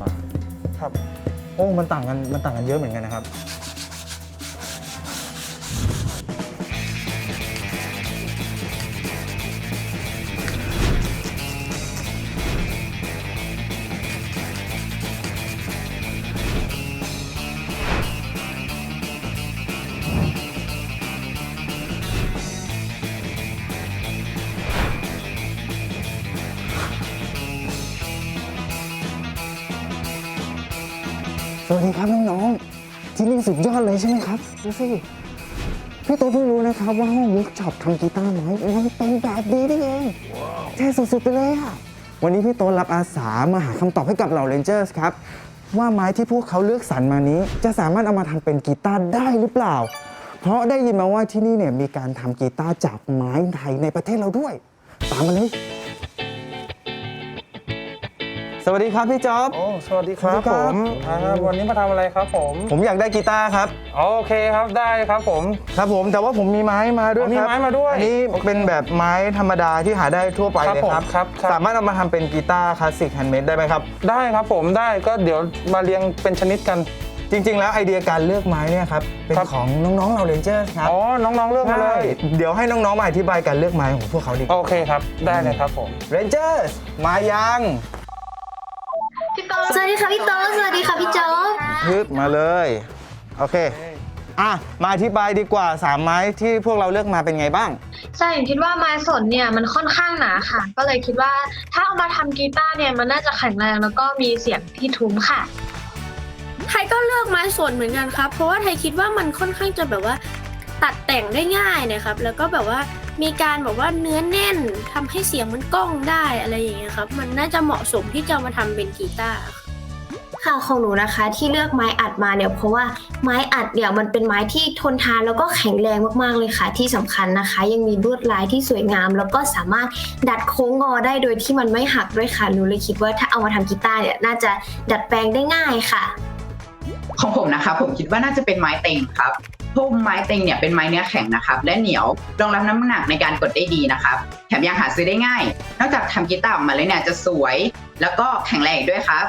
กว่าครับ โอ้ มันต่างกัน มันต่างกันเยอะเหมือนกันนะครับ ที่นี่สุดยอดเลยใช่ไหมครับดูสิพี่โตเพิ่งรู้นะครับว่าห้องเวิร์กช็อปทำกีตาร์ไม้มันเป็นแบบนี้นี่เองเท่สุดๆไปเลยอะวันนี้พี่โตรับอาสามาหาคำตอบให้กับเหล่าเรนเจอร์สครับ ว่าไม้ที่พวกเขาเลือกสรรมานี้ จะสามารถเอามาทำเป็นกีตาร์ได้หรือเปล่า เพราะได้ยินมาว่าที่นี่เนี่ยมีการทำกีตาร์จากไม้ไทยในประเทศเราด้วย ตามมาเลย สวัสดีครับพี่จ๊อบ โอ้สวัสดีครับสวัสดีคผรับมอ่าวันนี้มาทำอะไรครับผมผมอยากได้กีตาร์ครับโอเคครับได้ครับผม ครับผมแต่ว่าผมมีไม้มาด้วยอ๋อมีครับไม้มาด้วยอันนี้เป็นแบบไม้ธรรมดาที่หาได้ทั่วไปครับเลยครับผมครับครับ สามารถเอามาทำเป็นกีตาร์คลาสสิกแฮนด์เมดได้ไหมครับ ได้ครับผมได้ก็เดี๋ยวมาเรียงเป็นชนิดกัน จริง ๆ แล้วไอเดียการเลือกไม้เนี่ยครับ เป็นครับ ของน้องๆเราเรนเจอร์ครับอ๋อน้องๆเลือกมาเลใช่ยเดี๋ยวให้น้องๆมาอธิบายการเลือกไม้ของพวกเขาดีโอเคครับได้เลยครับผม เรนเจอร์มายัง สวัสดีค่ะพี่โต๊ะสวัสดีค่ะพี่โจ๊กฮึบมาเลย โอเค อะ มาอธิบายดีกว่าสามไม้ที่พวกเราเลือกมาเป็นไงบ้าง ใช่ผมคิดว่าไม้สนเนี่ยมันค่อนข้างหนาค่ะ ก็เลยคิดว่าถ้าเอามาทำกีตาร์เนี่ยมันน่าจะแข็งแรงแล้วก็มีเสียงที่ทุ้มค่ะ ไทยก็เลือกไม้สนเหมือนกันครับ เพราะว่าไทยคิดว่ามันค่อนข้างจะแบบว่า ตัดแต่งได้ง่ายนะครับ แล้วก็แบบว่ามีการแบบว่าเนื้อแน่นทำให้เสียงมันก้องได้อะไรอย่างเงี้ยครับ มันน่าจะเหมาะสมที่จะเอามาทำเป็นกีตาร์ค่ะของหนูนะคะที่เลือกไม้อัดมาเนี่ยเพราะว่าไม้อัดเนี่ยมันเป็นไม้ที่ทนทานแล้วก็แข็งแรงมากๆเลยค่ะ ที่สำคัญนะคะ ยังมีลวดลายที่สวยงาม แล้วก็สามารถดัดโค้งงอได้โดยที่มันไม่หักด้วยค่ะหนูเลยคิดว่าถ้าเอามาทำกีตาร์เนี่ยน่าจะดัดแปลงได้ง่ายค่ะ ของผมนะครับผมคิดว่าน่าจะเป็นไม้เต็งครับพราะไม้เต็งเนี่ยเป็นไม้เนื้อแข็งนะครับ และเหนียวรองรับน้ำหนักในการกดได้ดีนะครับแถมยังหาซื้อได้ง่าย นอกจากทำกีตาร์ออกมาแล้วเนี่ยจะสวย แล้วก็แข็งแรงด้วยครับ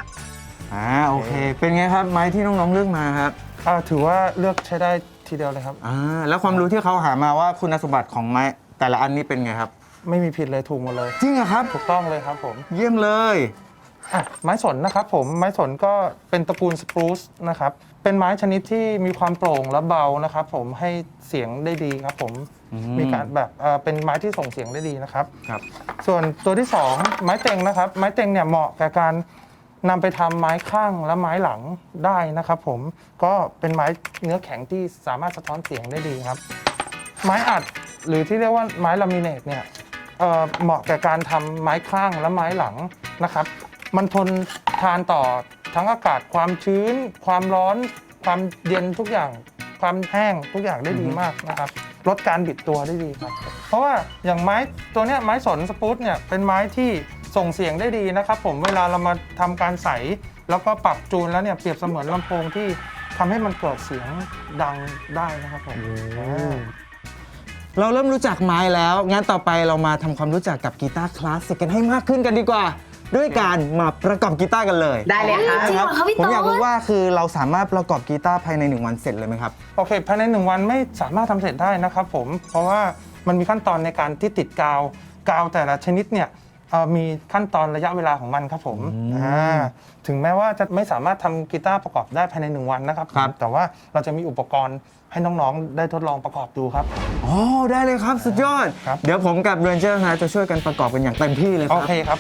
อ่าโอเค เป็นไงครับไม้ที่น้องๆเลือกมาครับอ่าถือว่าเลือกใช้ได้ทีเดียวเลยครับ อ่าแล้วความรู้ที่เขาหามาว่าคุณสมบัติของไม้แต่ละอันนี้เป็นไงครับไม่มีผิดเลยถูกหมดเลย จริงเหรอครับ ถูกต้องเลยครับผมเยี่ยมเลยอะไม้สนนะครับผมไม้สนก็เป็นตระกูลสปรูซนะครับเป็นไม้ชนิดที่มีความโปร่งและเบานะครับผมให้เสียงได้ดีครับผมอืมมีการแบบเอ่อเป็นไม้ที่ส่งเสียงได้ดีนะครับ ครับ ส่วนตัวที่ 2 ไม้เต็งนะครับ ไม้เต็งเนี่ยเหมาะกับการ นำไปทำไม้ข้างและไม้หลังได้นะครับผมก็เป็นไม้เนื้อแข็งที่สามารถสะท้อนเสียงได้ดีครับ ไม้อัดหรือที่เรียกว่าไม้ลามิเนตเนี่ยเอ่อเหมาะแกับการทำไม้ข้างและไม้หลังนะครับ มันทนทานต่อทั้งอากาศความชื้น ความร้อน ความเย็นทุกอย่าง ความแห้งทุกอย่างได้ดีมากนะครับลดการบิดตัวได้ดีครับ เพราะว่าอย่างไม้ตัวเนี้ยไม้สนสปูตเนี่ยเป็นไม้ที่ ส่งเสียงได้ดีนะครับผมเวลาเรามาทำการใส แล้วก็ปรับจูนแล้วเนี่ยเปรียบเสมือนลำโพงที่ทำให้มันเกิดเสียงดังได้นะครับผมอ่า เราเริ่มรู้จักไม้แล้ว งั้นต่อไปเรามาทำความรู้จักกับกีตาร์คลาสสิกกันให้มากขึ้นกันดีกว่า ด้วยการมาประกอบกีตาร์กันเลยได้เลยครับจริงเหรอคะพี่ผมโต๊ะอยากรู้ว่าคือเราสามารถประกอบกีตาร์ภายในหนึ่งวันเสร็จเลยไหมครับ โอเคภายในหนึ่งวันไม่สามารถทำเสร็จได้นะครับผมเพราะว่ามันมีขั้นตอนในการที่ติดกาว กาวแต่ละชนิดเนี่ย เอ่อมีขั้นตอนระยะเวลาของมันครับผมอืมอ่าถึงแม้ว่าจะไม่สามารถทำกีตาร์ประกอบได้ภายในหนึ่งวันนะครับ ครับ แต่ว่าเราจะมีอุปกรณ์ให้น้องๆ ได้ทดลองประกอบดูครับ อ๋อได้เลยครับสุดยอด ครับ เดี๋ยวผมกับเรนเจอร์นะจะช่วยกันประกอบกันอย่างเต็มที่เลยคโอรับ เคครับ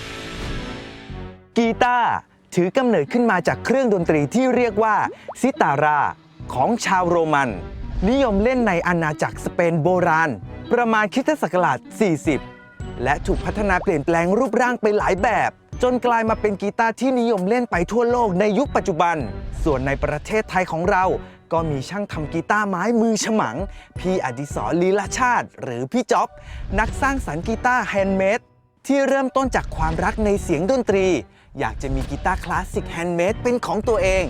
กีตาร์ถือกำเนิดขึ้นมาจากเครื่องดนตรีที่เรียกว่าซิตาราของชาวโรมัน นิยมเล่นในอาณาจักรสเปนโบราณ ประมาณคริสตศักราช40 และถูกพัฒนาเปลี่ยนแปลงรูปร่างไปหลายแบบ จนกลายมาเป็นกีตาร์ที่นิยมเล่นไปทั่วโลกในยุคปัจจุบัน ส่วนในประเทศไทยของเรา ก็มีช่างทำกีตาร์ไม้มือฉมัง พี่อดิศรลีลาชาติ หรือพี่จ๊อบ นักสร้างสรรค์กีตาร์แฮนด์เมดที่เริ่มต้นจากความรักในเสียงดนตรี อยากจะมีกีตาร์คลาสสิกแฮนด์เมดเป็นของตัวเอง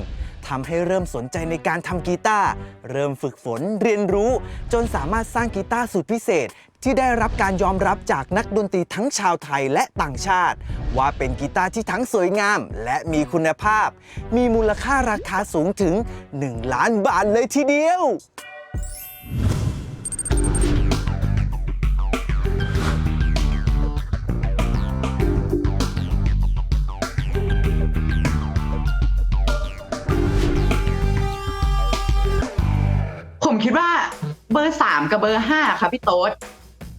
ทำให้เริ่มสนใจในการทำกีตาร์เริ่มฝึกฝนเรียนรู้ จนสามารถสร้างกีตาร์สุดพิเศษ ที่ได้รับการยอมรับจากนักดนตรีทั้งชาวไทยและต่างชาติ ว่าเป็นกีตาร์ที่ทั้งสวยงาม และมีคุณภาพ มีมูลค่าราคาสูงถึง 1 ล้านบาทเลยทีเดียว คิดว่าเบอร์สามกับเบอร์ห้าครับพี่โต๊ด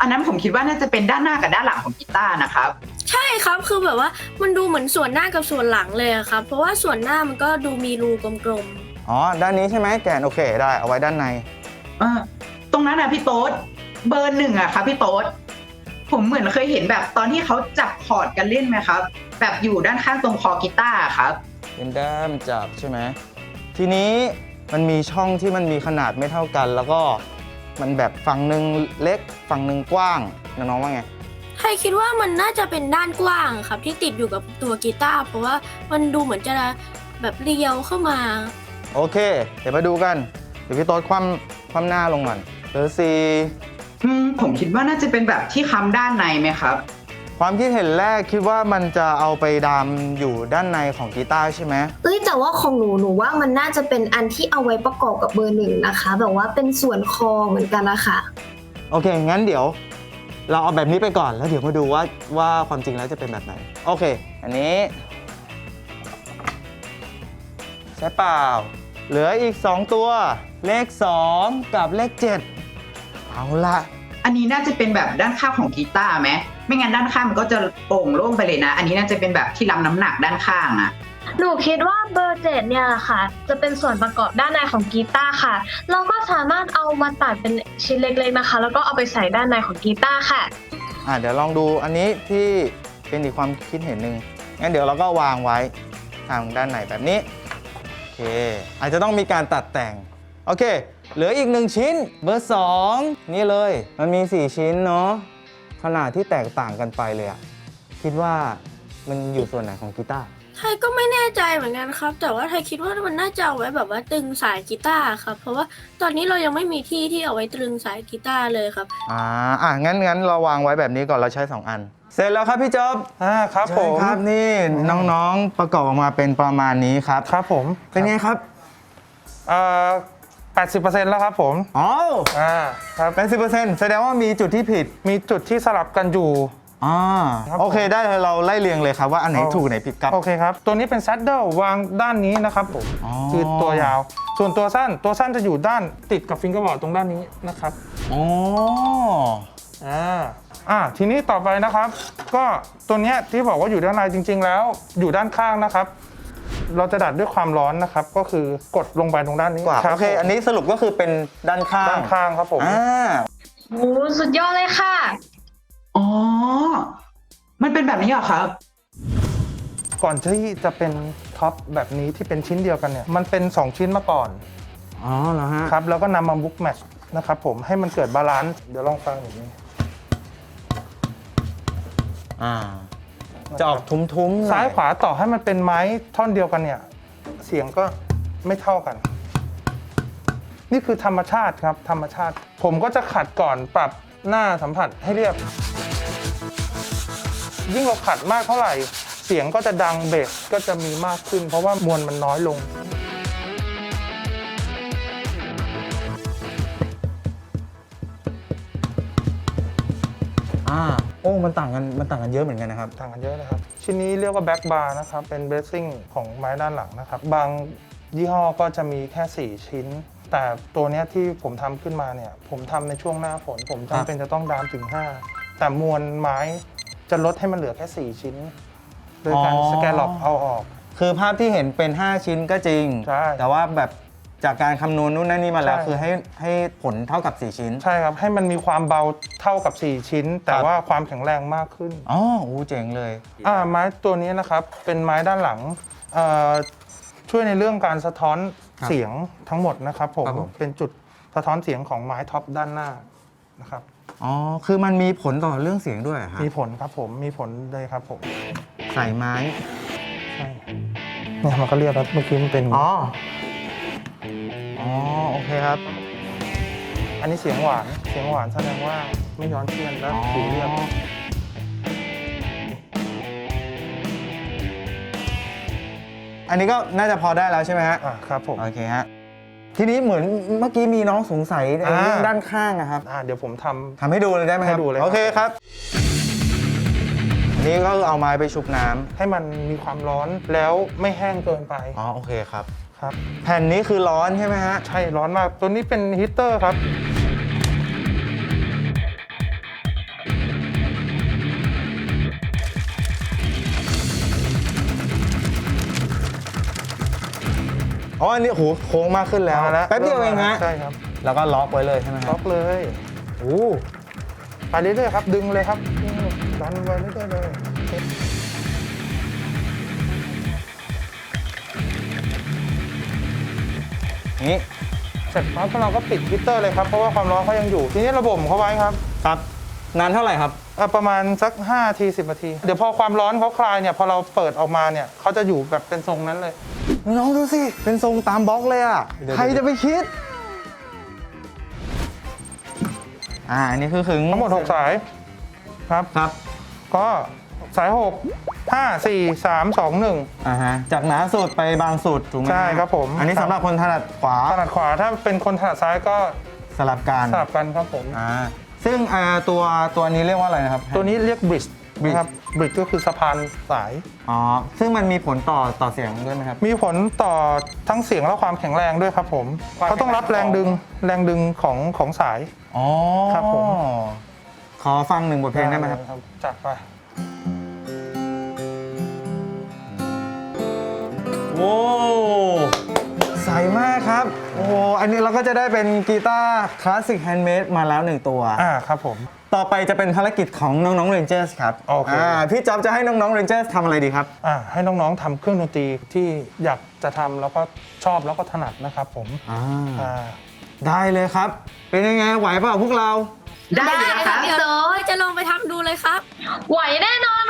อันนั้นผมคิดว่าน่าจะเป็นด้านหน้ากับด้านหลังของกีตาร์นะครับ ใช่ครับคือแบบว่ามันดูเหมือนส่วนหน้ากับส่วนหลังเลยอะครับ เพราะว่าส่วนหน้ามันก็ดูมีรูกลมอ๋อ ด้านนี้ใช่ไหมแกนโอเคได้เอาไว้ด้านในเออตรงนั้นนะพี่โต๊ดเบอร์หนึ่งอะครับพี่โต๊ดผมเหมือนเคยเห็นแบบตอนที่เขาจับคอร์ดกันเล่นไหมครับ แบบอยู่ด้านข้างตรงคอกีตาร์อะครับ เป็นด้ามจับใช่ไหมทีนี้ มันมีช่องที่มันมีขนาดไม่เท่ากัน แล้วก็มันแบบฝั่งหนึ่งเล็กฝั่งหนึ่งกว้างน้องๆว่าไงๆไทยคิดว่ามันน่าจะเป็นด้านกว้างครับ ที่ติดอยู่กับตัวกีตาร์เพราะว่ามันดูเหมือนจะแบบเรียวเข้ามา โอเค เดี๋ยวมาดูกันเดี๋ยวพี่โต๊ดคว่ำคว่ำหน้าลงก่อนเบอร์สี่อืมผมคิดว่าน่าจะเป็นแบบที่ค้ำด้านในไหมครับ ความคิดเห็นแรกคิดว่ามันจะเอาไปดามอยู่ด้านในของกีตาร์ใช่ไหมเอ้ยแต่ว่าของหนูหนูว่ามันน่าจะเป็นอันที่เอาไว้ประกอบกับเบอร์หนึ่งนะคะ แบบว่าเป็นส่วนคอเหมือนกันนะคะโอเค งั้นเดี๋ยว เราเอาแบบนี้ไปก่อนแล้วเดี๋ยวมาดูว่าว่าความจริงแล้วจะเป็นแบบไหน โอเค อันนี้ ใช่เปล่า เหลืออีก 2 ตัว เลข 2 กับเลข 7 เอาละอันนี้น่าจะเป็นแบบด้านข้างของกีตาร์ไหม ไม่งั้นด้านข้างมันก็จะโป่งโล่งไปเลยนะ อันนี้น่าจะเป็นแบบที่รับน้ำหนักด้านข้างอะหนูคิดว่าเบอร์เจ็ดเนี่ยค่ะ จะเป็นส่วนประกอบด้านในของกีตาร์ค่ะ เราก็สามารถเอามาตัดเป็นชิ้นเล็กๆนะคะ แล้วก็เอาไปใส่ด้านในของกีตาร์ค่ะ อะเดี๋ยวลองดูอันนี้ที่เป็นอีกความคิดเห็นหนึ่งงั้นเดี๋ยวเราก็วางไว้ทางด้านไหนแบบนี้ โอเค อาจจะต้องมีการตัดแต่ง โอเค เหลืออีกหนึ่งชิ้นเบอร์2นี่เลย มันมี 4 ชิ้นเนาะ ขนาดที่แตกต่างกันไปเลยอะคิดว่ามันอยู่ส่วนไหนของกีตาร์ไทยก็ไม่แน่ใจเหมือนกันครับ แต่ว่าไทยคิดว่ามันน่าจะเอาไว้แบบว่าตึงสายกีตาร์ครับ เพราะว่าตอนนี้เรายังไม่มีที่ที่เอาไว้ตรึงสายกีตาร์เลยครับ อ่าอะงั้นงั้นเราวางไว้แบบนี้ก่อนเราใช้ 2 อัน เสร็จแล้วครับพี่จ๊อบอ่าครับผมใช่ครับนี่น้องๆประกอบออกมาเป็นประมาณนี้ครับ ครับผมเป็นไงครับ เอ่อ 80%แล้วครับผมอ๋ออ่าครับเป็นสิบเปอร์เซ็นต์แสดงว่ามีจุดที่ผิดมีจุดที่สลับกันอยู่ อ่าครับโอเคได้เลยเราไล่เรียงเลยครับว่าอันไหนเอาถูกไหนผิดครับ โอเคครับ ตัวนี้เป็นซัดเดิลวางด้านนี้นะครับผมอ๋อ คือตัวยาว ส่วนตัวสั้นตัวสั้นจะอยู่ด้านติดกับฟิงเกอร์บอร์ดตรงด้านนี้นะครับอ๋ออ่าอ่าทีนี้ต่อไปนะครับ ก็ตัวเนี้ยที่บอกว่าอยู่ด้านในจริง ๆ แล้ว อยู่ด้านข้างนะครับ เราจะดัดด้วยความร้อนนะครับ ก็คือกดลงไปตรงด้านนี้กว่ารับโอเค อันนี้สรุปก็คือเป็นด้านข้างด้านข้างครับผม อ่าโอ้สุดยอดเลยค่ะ อ๋อ มันเป็นแบบนี้เหรอครับ ก่อนที่จะเป็นท็อปแบบนี้ที่เป็นชิ้นเดียวกันเนี่ยมันเป็น 2 ชิ้นมาก่อนอ๋อเหรอฮะ ครับแล้วก็นำมาบุ๊กแมทช์นะครับผมให้มันเกิดบาลานซ์เดี๋ยวลองฟังอย่างนี้ อ่า จะออกทุ้มๆหน่อซ้ายขวาต่อให้มันเป็นไม้ท่อนเดียวกันเนี่ย เสียงก็ไม่เท่ากัน นี่คือธรรมชาติครับ ธรรมชาติ ผมก็จะขัดก่อนปรับหน้าสัมผัสให้เรียบ ยิ่งเราขัดมากเท่าไหร่ เสียงก็จะดังเบสก็จะมีมากขึ้น เพราะว่ามวลมันน้อยลงอ่า โอ้มันต่างกันมันต่างกันเยอะเหมือนกันนะครับ ต่างกันเยอะนะครับ ชิ้นนี้เรียกว่าแบ็กบาร์นะครับ เป็นเบสซิ่งของไม้ด้านหลังนะครับ บางยี่ห้อก็จะมีแค่ 4 ชิ้น แต่ตัวเนี้ยที่ผมทำขึ้นมาเนี่ย ผมทำในช่วงหน้าฝน ผมครับจำเป็นจะต้องดามถึง 5 แต่มวลไม้จะลดให้มันเหลือแค่ 4 ชิ้น โดยการสแกลล็อกเอาออก คือภาพที่เห็นเป็น 5 ชิ้นก็จริง ใช่ แต่ว่าแบบ จากการคำนวณนู่นนั่นนี่มาแล้ว ใช่ คือให้ให้ผลเท่ากับ 4 ชิ้น ใช่ครับให้มันมีความเบาเท่ากับ 4 ชิ้น แต่ครับ ว่าความแข็งแรงมากขึ้น อ๋อโอ้เจ๋งเลย อ่าไม้ตัวนี้นะครับเป็นไม้ด้านหลังเอ่อช่วยในเรื่องการสะท้อนครับเสียงทั้งหมดนะครับผมครับผม เป็นจุดสะท้อนเสียงของไม้ท็อปด้านหน้านะครับอ๋อ คือมันมีผลต่อเรื่องเสียงด้วยเหรอฮะมีผลครับผมมีผลเลยครับผมใส่ไม้ ใช่เนี่ยมันก็เรียกแล้วเมื่อกี้มันเป็นอ๋อ อ๋อโอเคครับ อันนี้เสียงหวาน เสียงหวานแสดงว่าไม่ย้อนเทียนแล้วผิวเรียบอันนี้ก็น่าจะพอได้แล้วใช่ไหมฮะ อ่าครับผม โอเคฮะ ทีนี้เหมือนเมื่อกี้มีน้องสงสัยในอ่าเรื่องด้านข้างอะครับอ่าเดี๋ยวผมทำ ทำให้ดูเลยได้ไหมครับให้ดูเลยครับ โอเคครับ อันนี้ก็คือเอาไม้ไปชุบน้ำให้มันมีความร้อนแล้วไม่แห้งเกินไป อ๋อโอเคครับ ครับ แผ่นนี้คือร้อนใช่ไหมฮะ ใช่ร้อนมาก ตัวนี้เป็นฮีตเตอร์ครับ อ๋อ อันนี้โอ้โหโค้งมากขึ้นแล้ว มาแล้วแป๊บเดียวเองฮะ ใช่ครับแล้วก็ล็อกไว้เลยใช่ไหมคล็รัอบกเลยโอ้ไปเรื่อยๆครับ ดึงเลยครับดันไปเรื่อยๆเลย นี่เสร็จปั๊บเราก็ปิดฮีตเตอร์เลยครับเพราะว่าความร้อนเขายังอยู่ทีนี้ระบบเขาไว้ครับครับ นานเท่าไหร่ครับอะประมาณสัก5ที10นาที เดี๋ยวพอความร้อนเขาคลายเนี่ยพอเราเปิดออกมาเนี่ยเขาจะอยู่แบบเป็นทรงนั้นเลย น้องดูสิ เป็นทรงตามบล็อกเลยอะเดี๋ยวใครจะไปคิด อ่าอันนี้คือขึงทั้งหมด6สายครับครับ ก็ สาย 6 5 4 3 2 1 อ่าฮะจากหนาสุดไปบางสุดถูกไหมใช่ครับผม อันนี้สำหรับคนถนัดขวาถนัดขวาถ้าเป็นคนถนัดซ้ายก็สลับกันสลับกันครับผม อ่าซึ่งอ่าตัวตัวนี้เรียกว่าอะไรนะครับ ตัวนี้เรียกบริด bridge นะครับบริดก็คือสะพานสาย อ๋อซึ่งมันมีผลต่อต่อเสียงด้วยไหมครับ มีผลต่อทั้งเสียงและความแข็งแรงด้วยครับผมความเขาต้องรับแข็แรงงแรง ดึงแรงดึงของของสาย อ๋อครับผม ขอฟังหนึ่งบทเพลงได้ไหมครับ จัดไป โอ้ใสมากครับ โอ้โหอันนี้เราก็จะได้เป็นกีตาร์คลาสสิกแฮนด์เมดมาแล้วหนึ่งตัว อ่าครับผม ต่อไปจะเป็นภารกิจของน้องๆเรนเจอร์สครับโอเคาพี่จ๊อบจะให้น้องๆเรนเจอร์สทำอะไรดีครับ อ่าให้น้องๆทำเครื่องดนตรีที่อยากจะทำแล้วก็ชอบแล้วก็ถนัดนะครับผมอ่าอ่าได้เลยครับ เป็นยังไงไหวเปล่าพวกเรา ได้เลยนะคครัรับบเดี๋ยวจะลองไปทำดูเลยครับ ไหวแน่นอน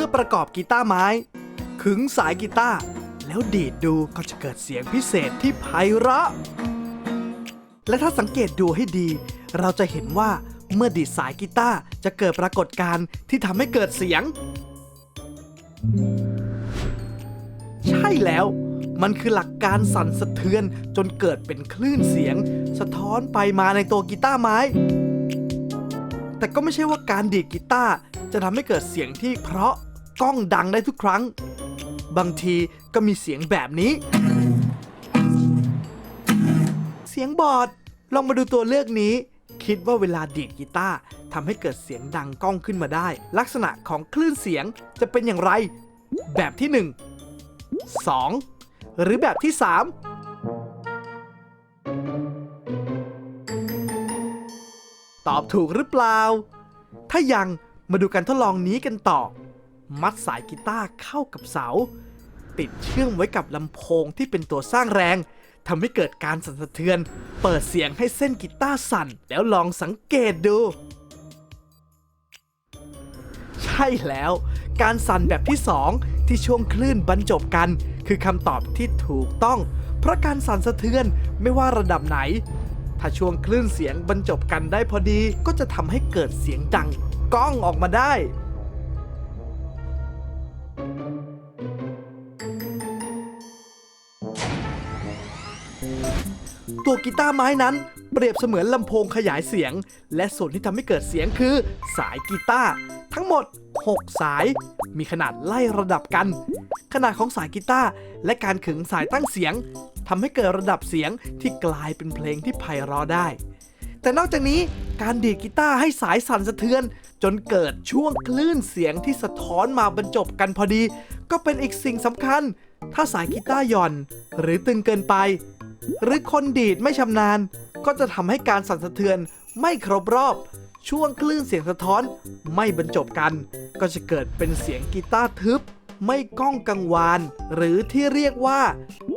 มื่อประกอบกีตาร์ไม้ ขึงสายกีตาร์แล้วดีดดูก็จะเกิดเสียงพิเศษที่ไพเราะ และถ้าสังเกตดูให้ดี เราจะเห็นว่าเมื่อดีดสายกีตาร์จะเกิดปรากฏการณ์ที่ทำให้เกิดเสียง ใช่แล้ว มันคือหลักการสั่นสะเทือนจนเกิดเป็นคลื่นเสียง สะท้อนไปมาในตัวกีตาร์ไม้ แต่ก็ไม่ใช่ว่าการดีดกีตาร์จะทำให้เกิดเสียงที่เพราะ ก้องดังได้ทุกครั้ง บางทีก็มีเสียงแบบนี้ เสียงบอด ลองมาดูตัวเลือกนี้ คิดว่าเวลาดีดกีตาร์ทำให้เกิดเสียงดังก้องขึ้นมาได้ ลักษณะของคลื่นเสียงจะเป็นอย่างไร แบบที่ 1 2 หรือแบบที่3ตอบถูกหรือเปล่า ถ้ายังมาดูการทดลองนี้กันต่อ มัดสายกีตาร์เข้ากับเสา ติดเชื่อมไว้กับลำโพงที่เป็นตัวสร้างแรงทำให้เกิดการสั่นสะเทือน เปิดเสียงให้เส้นกีตาร์สั่น แล้วลองสังเกตดู ใช่แล้ว การสั่นแบบที่ 2 ที่ช่วงคลื่นบรรจบกัน คือคำตอบที่ถูกต้อง เพราะการสั่นสะเทือนไม่ว่าระดับไหน ถ้าช่วงคลื่นเสียงบรรจบกันได้พอดี ก็จะทำให้เกิดเสียงดังก้องออกมาได้ ตัวกีตาร์ไม้นั้น เปรียบเสมือนลำโพงขยายเสียง และส่วนที่ทำให้เกิดเสียงคือ สายกีตาร์ทั้งหมด 6 สาย มีขนาดไล่ระดับกัน ขนาดของสายกีตาร์และการขึงสายตั้งเสียงทำให้เกิดระดับเสียงที่กลายเป็นเพลงที่ไพเราะได้ แต่นอกจากนี้การดีดกีตาร์ให้สายสั่นสะเทือน จนเกิดช่วงคลื่นเสียงที่สะท้อนมาบรรจบกันพอดี ก็เป็นอีกสิ่งสำคัญ ถ้าสายกีตาร์หย่อน หรือตึงเกินไป หรือคนดีดไม่ชำนาญ ก็จะทำให้การสั่นสะเทือนไม่ครบรอบ ช่วงคลื่นเสียงสะท้อนไม่บรรจบกัน ก็จะเกิดเป็นเสียงกีตาร์ทึบ ไม่ก้องกังวาน หรือที่เรียกว่า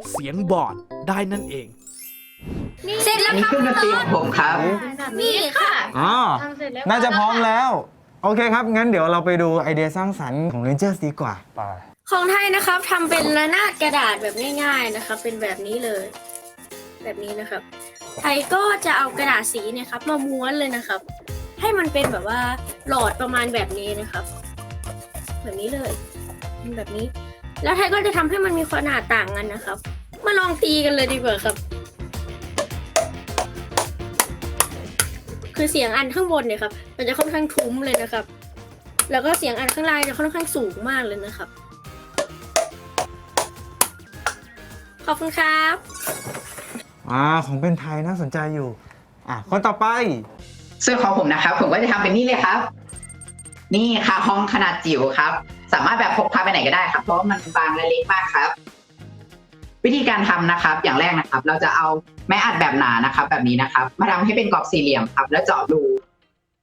เสียงบอดได้นั่นเอง เสร็จอัแล้วนนี้ครับเครื่องดนตรีของผมครับแบบนี้ค่ะ อ๋อทำเสร็จแล้ว น่าจะพร้อมแล้ว โอเคครับ งั้นเดี๋ยวเราไปดูไอเดียสร้างสรรค์ของ Rangers ดีกว่า ไป ของไทยนะครับทำเป็นระนาดกระดาษแบบง่าย ๆนะครับ เป็นแบบนี้เลย แบบนี้นะครับไทยก็จะเอากระดาษสีเนี่ยครับมาม้วนเลยนะครับ ให้มันเป็นแบบว่าหลอดประมาณแบบนี้นะครับ แบบนี้เลยเป็นแบบนี้ แล้วไทยก็จะทำให้มันมีขนาดต่างกันนะครับ มาลองตีกันเลยดีกว่าครับ คือเสียงอันข้างบนเนี่ยครับมันจะค่อนข้างทุ้มเลยนะครับ แล้วก็เสียงอันข้างล่างจะค่อนข้างสูงมากเลยนะครับขอบคุณครับ อ่าของเป็นไทยน่าสนใจอยู่อะคนต่อไปส่วนของผมนะครับ ผมก็จะทำเป็นนี่เลยครับ นี่ค่ะห้องขนาดจิ๋วครับ สามารถแบบพกพาไปไหนก็ได้ครับ เพราะว่ามันบางและเล็กมากครับ วิธีการทำนะครับ อย่างแรกนะครับ เราจะเอาไม้อัดแบบหนานะครับ แบบนี้นะครับ มาทำให้เป็นกรอบสี่เหลี่ยมครับ แล้วเจาะรู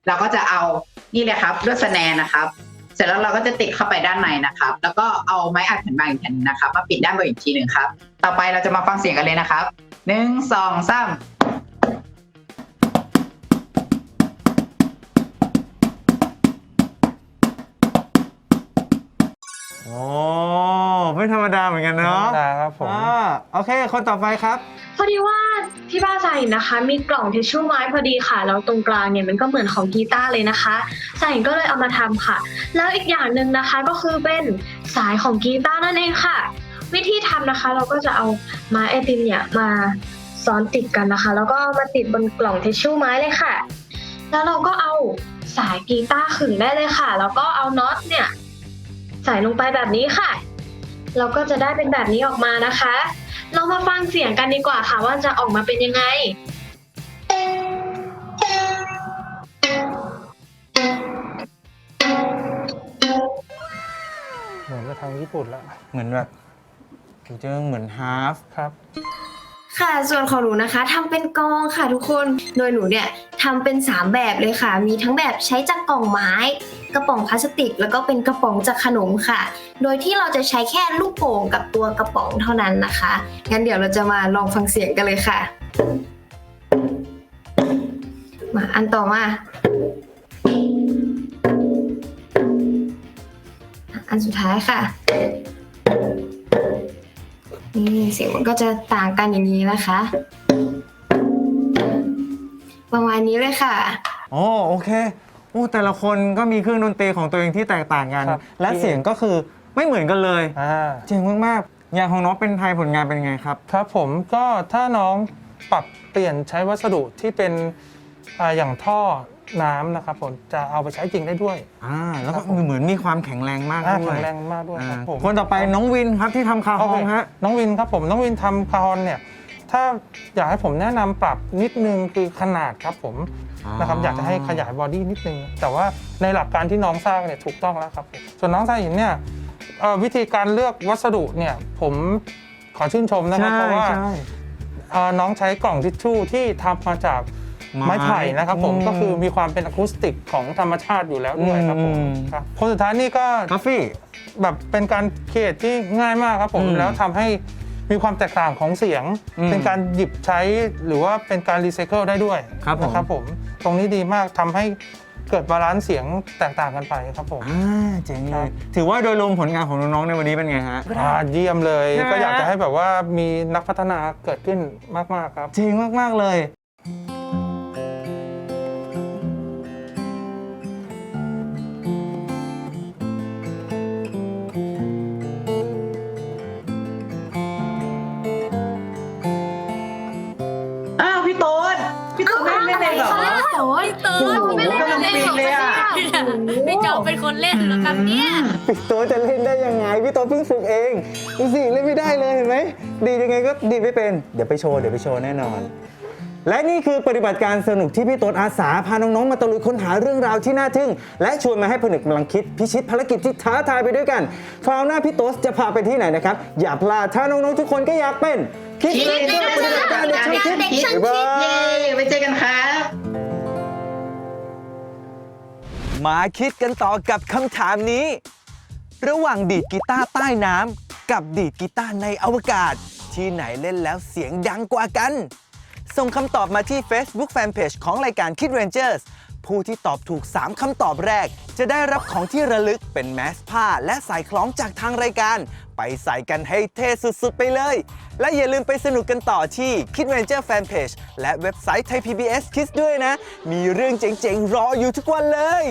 เราก็จะเอานี่เลยครับลวดสแนนนะครับ เสร็จแล้วเราก็จะติดเข้าไปด้านในนะครับ แล้วก็เอาไม้อัดแผ่นบางอีกแผ่นหนึ่งนะครับ มาปิดด้านบนอีกทีหนึ่งครับ ต่อไปเราจะมาฟังเสียงกันเลยนะครับ หนึ่งสองสามโอ้ไม่ธรรมดาเหมือนกันเนาะธรรมดาครับผมอ่าโอเค คนต่อไปครับ พอดีว่าที่บ้านใจนะคะ มีกล่องทิชชู่ไม้พอดีค่ะ แล้วตรงกลางเนี่ยมันก็เหมือนของกีตาร์เลยนะคะใส่ก็เลยเอามาทำค่ะ แล้วอีกอย่างหนึ่งนะคะก็คือเป็นสายของกีตาร์นั่นเองค่ะ วิธีทำนะคะ เราก็จะเอาไม้ไอติมเนี่ยมาซ้อนติดกันนะคะ แล้วก็เอามาติดบนกล่องทิชชู่ไม้เลยค่ะ แล้วเราก็เอาสายกีตาร์ขึงได้เลยค่ะ แล้วก็เอาน็อตเนี่ยใส่ลงไปแบบนี้ค่ะ เราก็จะได้เป็นแบบนี้ออกมานะคะ เรามาฟังเสียงกันดีกว่าค่ะ ว่าจะออกมาเป็นยังไงเหมือนกับทางญี่ปุ่นแล้วเหมือนแบบ ฟิวเจอร์เหมือนฮาร์ฟครับค่ะ ส่วนของหนูนะคะทำเป็นกองค่ะทุกคน โดยหนูเนี่ยทำเป็น 3 แบบเลยค่ะ มีทั้งแบบใช้จากกล่องไม้ กระป๋องพลาสติก แล้วก็เป็นกระป๋องจากขนมค่ะ โดยที่เราจะใช้แค่ลูกโป่งกับตัวกระป๋องเท่านั้นนะคะ งั้นเดี๋ยวเราจะมาลองฟังเสียงกันเลยค่ะ มาอันต่อมา อันสุดท้ายค่ะ นี่เสียงมันก็จะต่างกันอย่างนี้นะคะ ประมาณนี้เลยค่ะโอ้โอเคโอ้แต่ละคนก็มีเครื่องดนตรีของตัวเองที่แตกต่างกัน ครับ และเสียงก็คือไม่เหมือนกันเลย อ่า เจ๋งมากๆอย่างของน้องเป็นไทยผลงานเป็นไงครับ ครับผมก็ถ้าน้องปรับเปลี่ยนใช้วัสดุที่เป็นอ่าอย่างท่อ น้ำนะครับผมจะเอาไปใช้จริงได้ด้วย อ่าแล้วก็ครับผมเหมือนมีความแข็งแรงมากอ่าด้วยแข็งแรงมากด้วยครับอ่าผมคนต่อไปน้องวินครับที่ทำคาฮองฮะโเคน้องวินครับผมน้องวินทำคาฮอนเนี่ยถ้าอยากให้ผมแนะนำปรับนิดนึงคือขนาดครับผมอ๋อ นะครับอยากจะให้ขยายบอดี้นิดนึง แต่ว่าในหลักการที่น้องสร้างเนี่ยถูกต้องแล้วครับผมส่วนน้องสายหินเนี่ยเอ่อวิธีการเลือกวัสดุเนี่ยผมขอชื่นชมนะครับใช่เพราะว่าใช่เอ่อน้องใช้กล่องทิชชู่ที่ทำมาจาก ไม้ไม้ไผ่นะครับผมอืมก็คือมีความเป็นอะคูสติกของธรรมชาติอยู่แล้วด้วยครับผมอืมครับคนสุดท้ายนี่ก็ทัฟฟี่แบบเป็นการเครียดที่ง่ายมากครับผมอืมแล้วทำให้มีความแตกต่างของเสียงอืมเป็นการหยิบใช้หรือว่าเป็นการรีไซเคิลได้ด้วยครับผมนะครับผม ตรงนี้ดีมากทำให้เกิดบาลานซ์เสียงแตกต่างกันไปครับผมอ่าเจ๋งคเลรับยถือว่าโดยรวมผลงานของน้องๆในวันนี้เป็นไงฮะอ่าเยี่ยมเลยใช่ไหมก็อยากจะให้แบบว่ามีนักพัฒนาเกิดขึ้นมากๆครับ จริงมากๆเลย เล่นกำลังเล่นฟินของเลยอะพี่โจเป็นคนเล่นเหรอครับเนี่ยพี่โตจะเล่นได้ยังไงพี่โตเพิ่งฝึกเองดูสิเล่นไม่ได้เลยเห็นไหมดียังไงก็ดีไม่เป็นเดี๋ยวไปโชว์เดี๋ยวไปโชว์แน่นอน และนี่คือปฏิบัติการสนุกที่พี่โต๊ดอาสาพาน้องๆมาตะลุยค้นหาเรื่องราวที่น่าทึ่ง และชวนมาให้ผนึกกำลังคิดพิชิตภารกิจที่ท้าทายไปด้วยกันคราวหน้าพี่โต๊ดจะพาไปที่ไหนนะครับอย่าพลาดถ้าน้องๆทุกคนก็อยากเป็นคิดคิดเลเลยยปฏิบัติการเด็กช่างคิดเด็กช่างคิดบ๊ายบายเย้ไว้เจอกันครับ มาคิดกันต่อกับคำถามนี้ ระหว่างดีดกีตาร์ใต้น้ำกับดีดกีตาร์ในอวกาศ ที่ไหนเล่นแล้วเสียงดังกว่ากัน ส่งคำตอบมาที่ Facebook Fanpage ของรายการ Kid Rangers ผผู้ที่ตอบถูก 3 คำตอบแรก จะได้รับของที่ระลึกเป็นแมสผ้า และสายคล้องจากทางรายการ ไปใส่กันให้เท่สุดๆ ไปเลย และอย่าลืมไปสนุกกันต่อที่ Kid Ranger Fanpage และเว็บไซต์ไทย PBS Kids ด้วยนะ มีเรื่องเจ๋งๆ รออยู่ทุกวันเลย